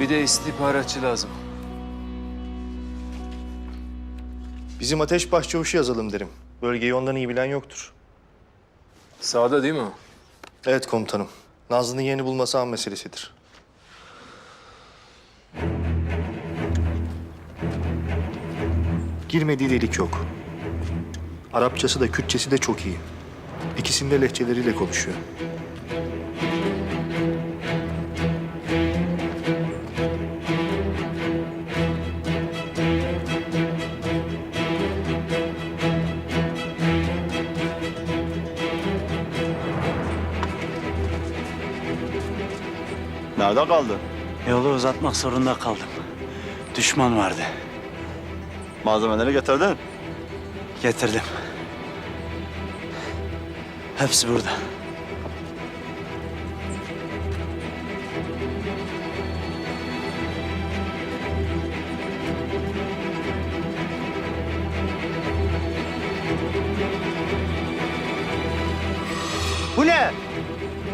Bir de istihbaratçı lazım. Bizim ateş başçavuşu yazalım derim. Bölgeyi ondan iyi bilen yoktur. Sağda değil mi o? Evet komutanım. Nazlı'nın yerini bulması an meselesidir. Girmediği delik yok. Arapçası da Kürtçesi de çok iyi. İkisinde lehçeleriyle konuşuyor. Nerede kaldı? Yolu uzatmak zorunda kaldım. Düşman vardı. Malzemeleri getirdin. Getirdim. Hepsi burada. Bu ne?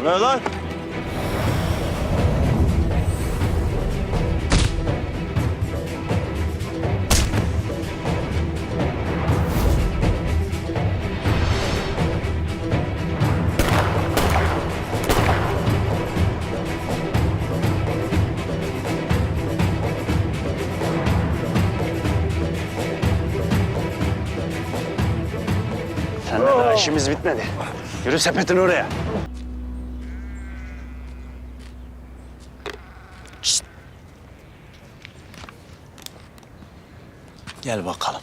Bu ne lan? İşimiz bitmedi. Yürü sepetin oraya. Gel bakalım.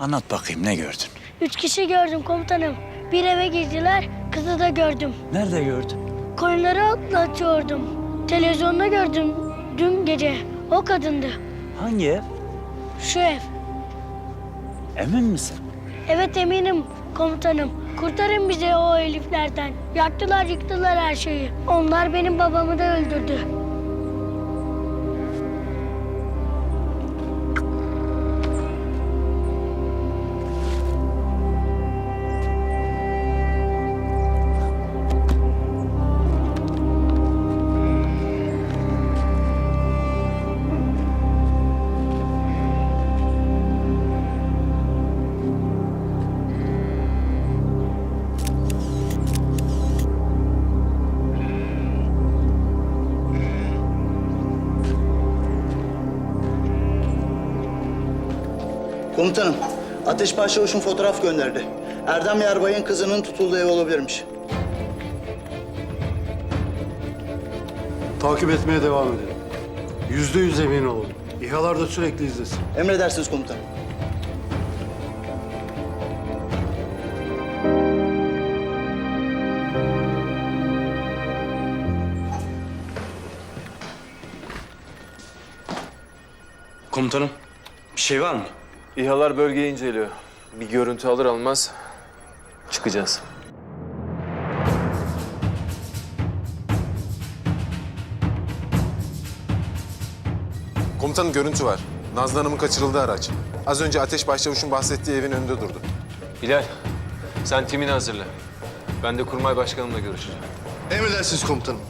Anlat bakayım ne gördün? Üç kişi gördüm komutanım. Bir eve girdiler, kızı da gördüm. Nerede gördün? Koyunları atlatıyordum. Televizyonda gördüm dün gece. O kadındı. Hangi ev? Şu ev. Emin misin? Evet eminim komutanım. Kurtarın bizi o eliflerden. Yaktılar yıktılar her şeyi. Onlar benim babamı da öldürdü. Komutanım, Ateş Başçavuş'un fotoğraf gönderdi. Erdem Yarbay'ın kızının tutulduğu ev olabilirmiş. Takip etmeye devam edelim. Yüzde yüz emin olalım. İHA'lar da sürekli izlesin. Emredersiniz komutanım. Komutanım bir şey var mı? İHA'lar bölgeyi inceliyor. Bir görüntü alır almaz çıkacağız. Komutanım görüntü var. Nazlı Hanım'ın kaçırıldığı araç. Az önce Ateş Başçavuş'un bahsettiği evin önünde durdu. Bilal, sen timini hazırla. Ben de kurmay başkanımla görüşeceğim. Emredersiniz komutanım.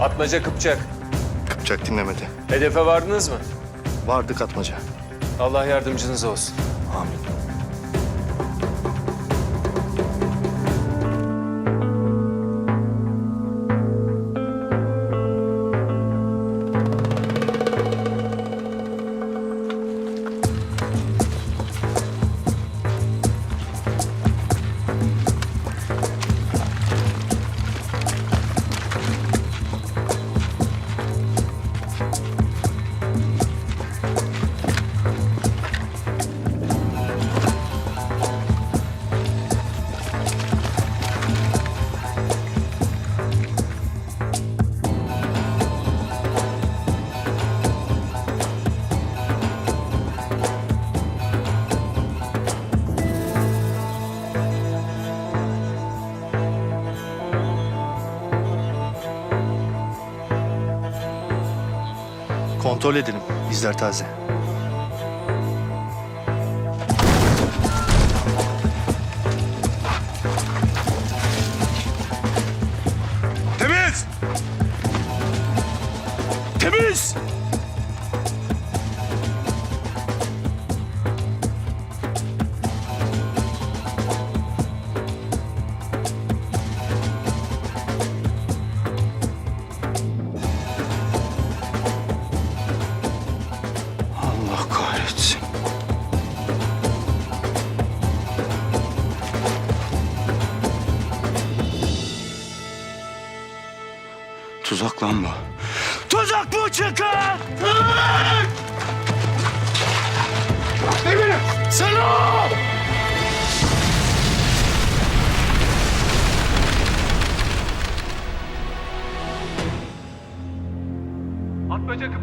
Atmaca Kıpçak. Kıpçak dinlemedi. Hedefe vardınız mı? Vardık atmaca. Allah yardımcınız olsun. Amin. Kontrol edelim. İzler taze. Temiz! Temiz!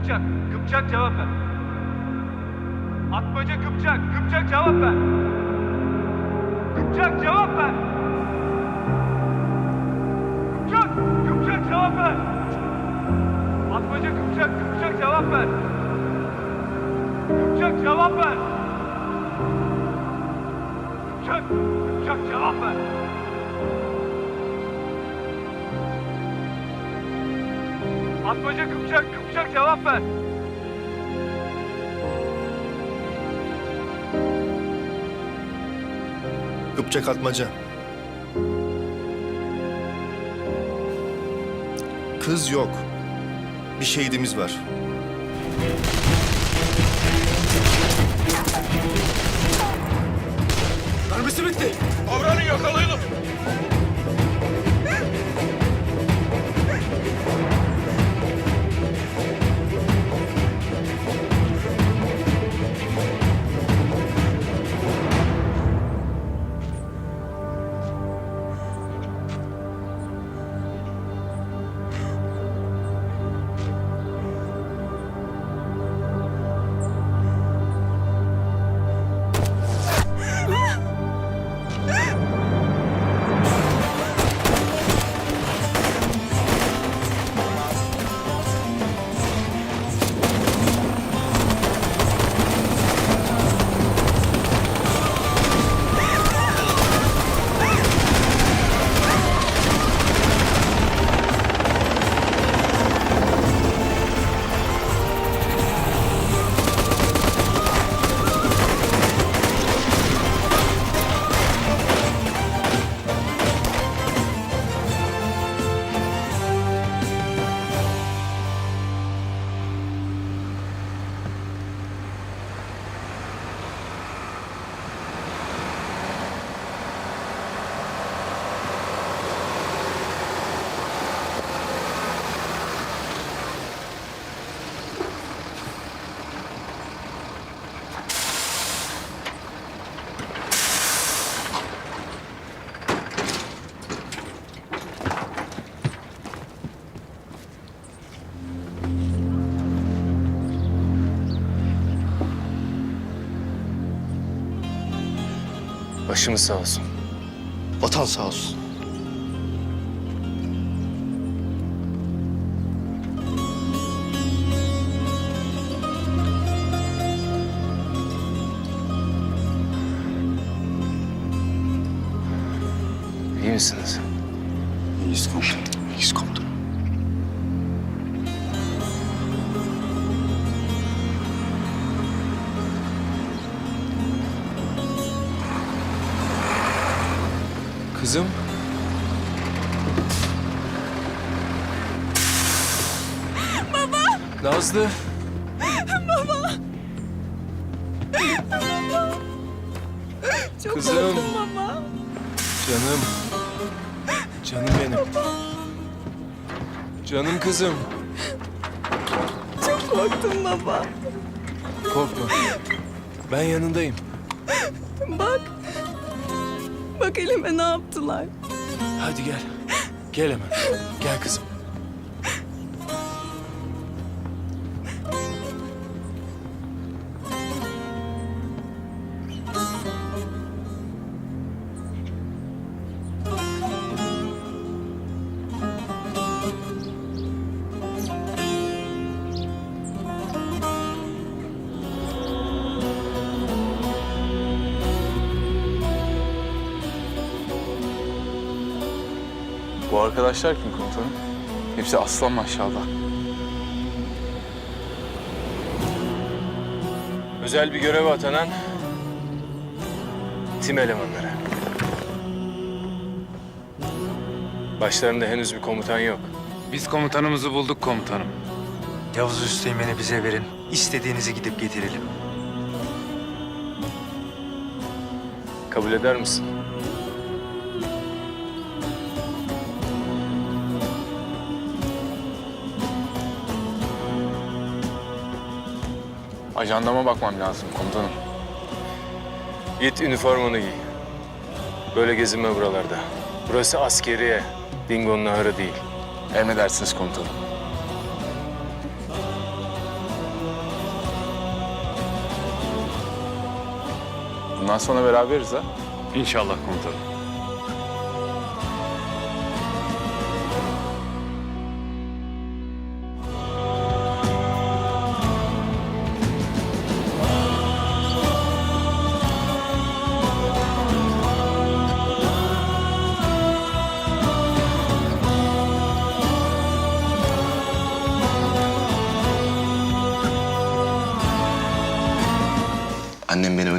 Kıpçak. Kıpçak cevap ver. Atmaca Kıpçak. Kıpçak cevap ver. Kıpçak cevap ver. Kıpçak. Kıpçak cevap ver. Atmaca Kıpçak. Kıpçak cevap ver. Kıpçak cevap ver. Kıpçak. Kıpçak cevap ver. Atmaca Kıpçak. Kıpçak cevap ver. Kıpçak atmaca. Kız yok. Bir şehidimiz var. Mermisi bitti. Avranı yakalayalım. Başımız sağ olsun. Vatan sağ olsun. İyi misiniz? Kızım. Baba. Nazlı. Çok Kızım. korktum baba. Canım. Canım benim. Canım kızım. Çok korktum baba. Korkma. Ben yanındayım. Bak elime ne yaptılar. Hadi gel. Gel hemen. Gel kızım. Arkadaşlar kim komutanım? Hepsi aslan maşallah. Özel bir göreve atanan tim elemanları. Başlarında henüz bir komutan yok. Biz komutanımızı bulduk komutanım. Yavuz Üsteğmen'i bize verin. İstediğinizi gidip getirelim. Kabul eder misin? Ajandama bakmam lazım komutanım. Git üniformanı giy. Böyle gezinme buralarda. Burası askeriye, Dingo'nun ahırı değil. Emredersiniz komutanım. Bundan sonra beraberiz ha? İnşallah komutanım.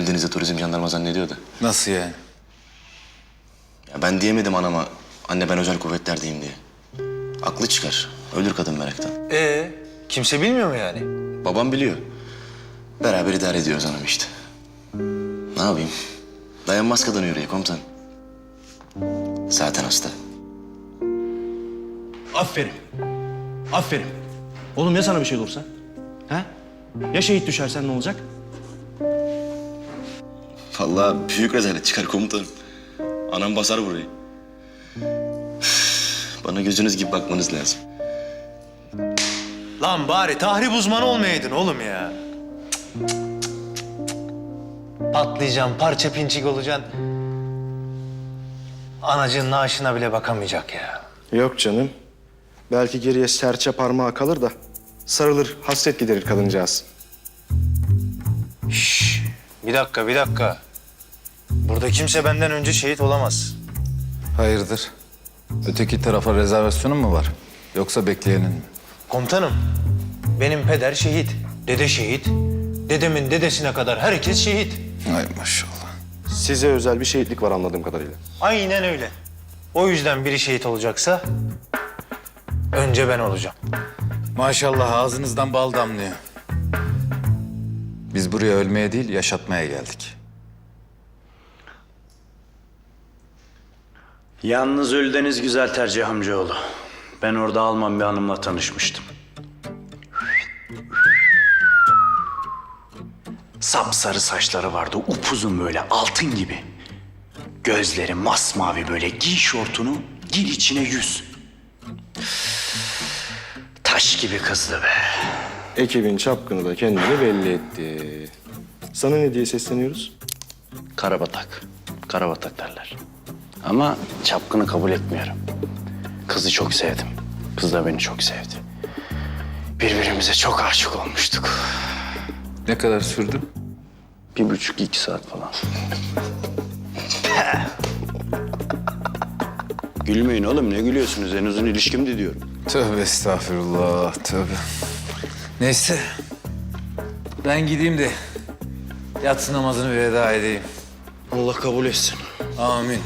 Ölüdeniz'de turizm jandarma zannediyordu. Nasıl yani? Ya ben diyemedim anama anne ben özel kuvvetlerdeyim diye. Aklı çıkar. Ölür kadın meraktan. Ee, kimse bilmiyor mu yani? Babam biliyor. Beraber idare ediyoruz hanım işte. Ne yapayım? Dayanmaz kadın yüreği komutan. Zaten hasta. Aferin. Aferin. Oğlum ya sana bir şey olursa? Ha? Ya şehit düşersen ne olacak? Vallahi büyük rezalet çıkar komutanım. Anam basar burayı. Bana gözünüz gibi bakmanız lazım. Lan bari tahrip uzmanı olmayaydın oğlum ya. Patlayacaksın, parça pinçik olacaksın. Anacığın naaşına bile bakamayacak ya. Yok canım. Belki geriye serçe parmağı kalır da sarılır, hasret giderir kadıncağız. Şş, bir dakika, bir dakika. Burada kimse benden önce şehit olamaz. Hayırdır? Öteki tarafa rezervasyonun mu var? Yoksa bekleyenin mi? Komutanım, benim peder şehit, dede şehit. Dedemin dedesine kadar herkes şehit. Ay maşallah. Size özel bir şehitlik var anladığım kadarıyla. Aynen öyle. O yüzden biri şehit olacaksa önce ben olacağım. Maşallah ağzınızdan bal damlıyor. Biz buraya ölmeye değil yaşatmaya geldik. Yalnız Ölüdeniz güzel tercih amcaoğlu. Ben orada Alman bir hanımla tanışmıştım. Sapsarı saçları vardı, upuzun böyle altın gibi. Gözleri masmavi böyle, giy şortunu, gir içine yüz. Taş gibi kızdı be. Ekibin çapkını da kendini belli etti. Sana ne diye sesleniyoruz? Karabatak, karabatak derler. Ama çapkını kabul etmiyorum. Kızı çok sevdim. Kız da beni çok sevdi. Birbirimize çok aşık olmuştuk. Ne kadar sürdü? Bir buçuk iki saat falan. Gülmeyin oğlum ne gülüyorsunuz en uzun ilişkimdi diyorum. Tövbe estağfurullah tövbe. Neyse. Ben gideyim de yatsı namazını bir veda edeyim. Allah kabul etsin. Amin.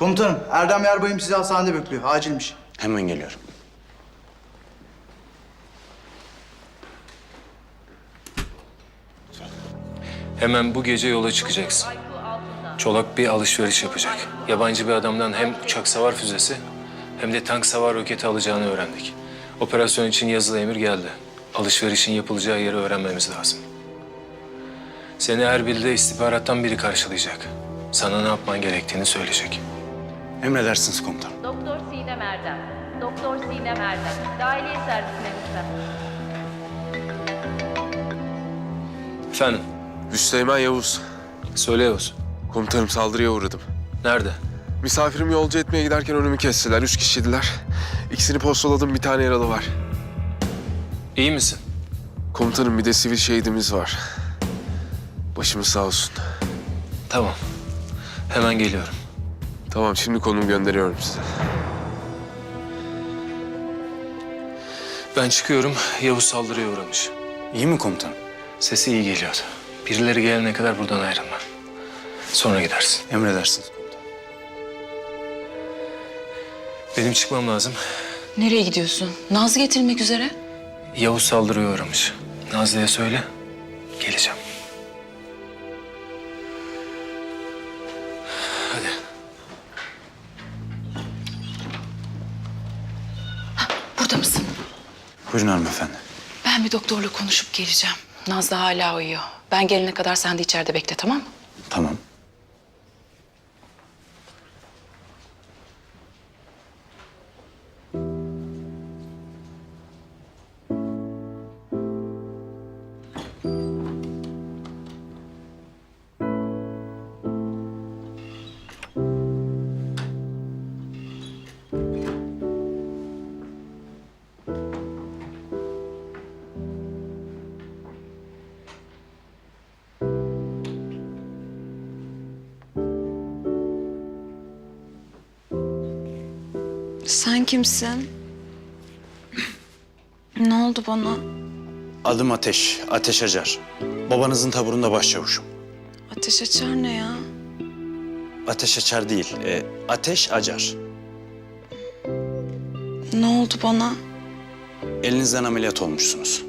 Komutanım, Erdem Yarbay'ım sizi hastanede bekliyor. Acilmiş. Hemen geliyorum. Hemen bu gece yola çıkacaksın. Çolak bir alışveriş yapacak. Yabancı bir adamdan hem uçak savar füzesi hem de tank savar roketi alacağını öğrendik. Operasyon için yazılı emir geldi. Alışverişin yapılacağı yeri öğrenmemiz lazım. Seni Erbil'de istihbarattan biri karşılayacak. Sana ne yapman gerektiğini söyleyecek. Emredersiniz komutanım. Doktor Sinem Erdem. Doktor Sinem Erdem. Dahiliye servisine lütfen. Efendim, Hüseymen Yavuz. söyle Yavuz. Komutanım saldırıya uğradım. Nerede? Misafirimi yolcu etmeye giderken önümü kestiler. Üç kişiydiler. İkisini postaladım. Bir tane yaralı var. İyi misin? Komutanım bir de sivil şehidimiz var. Başımız sağ olsun. Tamam. Hemen geliyorum. Tamam şimdi konumu gönderiyorum size. Ben çıkıyorum. Yavuz saldırıya uğramış. İyi mi komutanım? Sesi iyi geliyordu. Birileri gelene kadar buradan ayrılma. Sonra gidersin. Emredersiniz komutanım. Benim çıkmam lazım. Nereye gidiyorsun? Nazlı getirmek üzere. Yavuz saldırıya uğramış. Nazlı'ya söyle. Geleceğim. Buyurun hanımefendi. Ben bir doktorla konuşup geleceğim. Nazlı hala uyuyor. Ben gelene kadar sen de içeride bekle tamam mı? Tamam. Sen kimsin? Ne oldu bana? Adım Ateş, Ateş Acar. Babanızın taburunda başçavuşum. Ateş açar ne ya? Ateş Açar değil, e, Ateş Acar. Ne oldu bana? Elinizden ameliyat olmuşsunuz.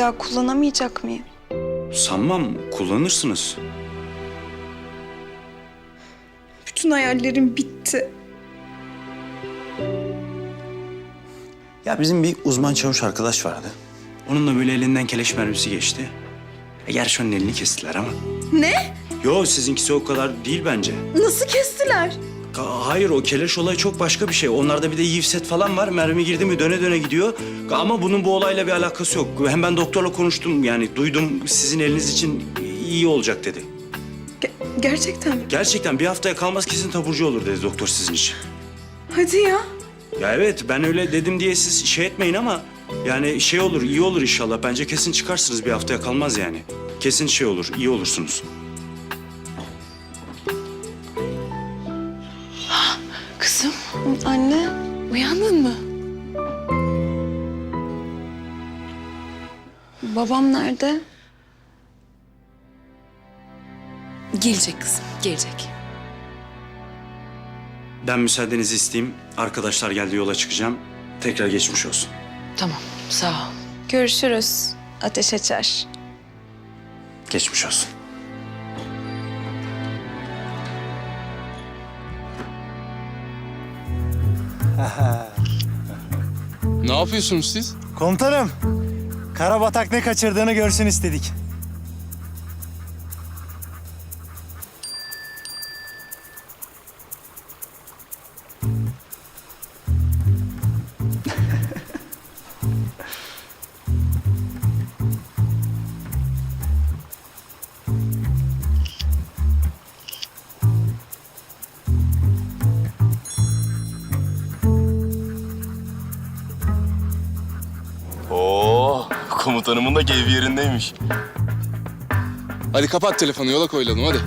Daha kullanamayacak mıyım? Sanmam, kullanırsınız. Bütün hayallerim bitti. Ya bizim bir uzman çavuş arkadaş vardı. Onunla böyle elinden keleş mermisi geçti. E, gerçi onun elini kestiler ama. Ne? Yo sizinkisi o kadar değil bence. Nasıl kestiler? Ka- Hayır o keleş olayı çok başka bir şey. Onlarda bir de yivset falan var. Mermi girdi mi döne döne gidiyor. Ama bunun bu olayla bir alakası yok. Hem ben doktorla konuştum yani duydum sizin eliniz için iyi olacak dedi. gerçekten mi? Gerçekten bir haftaya kalmaz kesin taburcu olur dedi doktor sizin için. Hadi ya. Ya evet ben öyle dedim diye siz şey etmeyin ama yani şey olur iyi olur inşallah. Bence kesin çıkarsınız bir haftaya kalmaz yani. Kesin şey olur iyi olursunuz. Anne. Uyandın mı? Babam nerede? Gelecek kızım, gelecek. Ben müsaadenizi isteyeyim. Arkadaşlar geldi yola çıkacağım. Tekrar geçmiş olsun. Tamam, sağ ol. Görüşürüz. Ateş açar. Geçmiş olsun. Ne yapıyorsunuz siz? Komutanım, Karabatak ne kaçırdığını görsün istedik. Komutanımın da keyfi yerindeymiş. Hadi kapat telefonu yola koyulalım hadi.